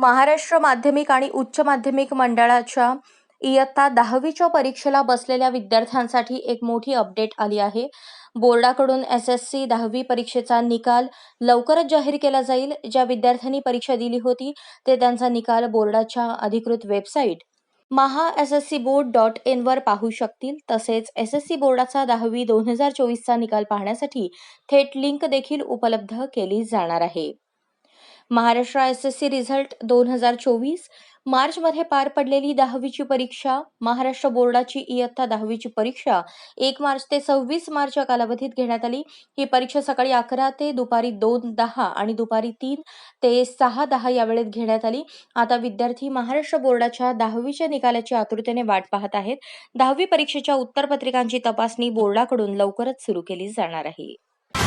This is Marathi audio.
महाराष्ट्र माध्यमिक आणि उच्च माध्यमिक मंडळाच्या इयत्ता दहावीच्या परीक्षेला बसलेल्या विद्यार्थ्यांसाठी एक मोठी अपडेट आली आहे. बोर्डाकडून एस एस सी दहावी परीक्षेचा निकाल लवकरच जाहीर केला जाईल. ज्या विद्यार्थ्यांनी परीक्षा दिली होती ते त्यांचा निकाल बोर्डाच्या अधिकृत website Maha S S C board dot इनवर पाहू शकतील. तसेच एस एस सी बोर्डाचा दहावी दोन हजार चोवीसचा निकाल पाहण्यासाठी थेट लिंक देखील उपलब्ध केली जाणार आहे. Maharashtra S S C result दोन हजार चोवीस. मार्चमध्ये पार पडलेली दहावीची परीक्षा महाराष्ट्र बोर्डाची इयत्ता दहावीची परीक्षा एक मार्च ते सव्वीस मार्च या कालावधीत घेण्यात आली. ही परीक्षा सकाळी अकरा ते दुपारी दोन दहा आणि दुपारी तीन ते सहा दहा या वेळेत घेण्यात आली. आता विद्यार्थी महाराष्ट्र बोर्डाच्या दहावीच्या निकालाची आतुरतेने वाट पाहत आहेत. दहावी परीक्षेच्या उत्तरपत्रिकांची तपासणी बोर्डाकडून लवकरच सुरू केली जाणार आहे.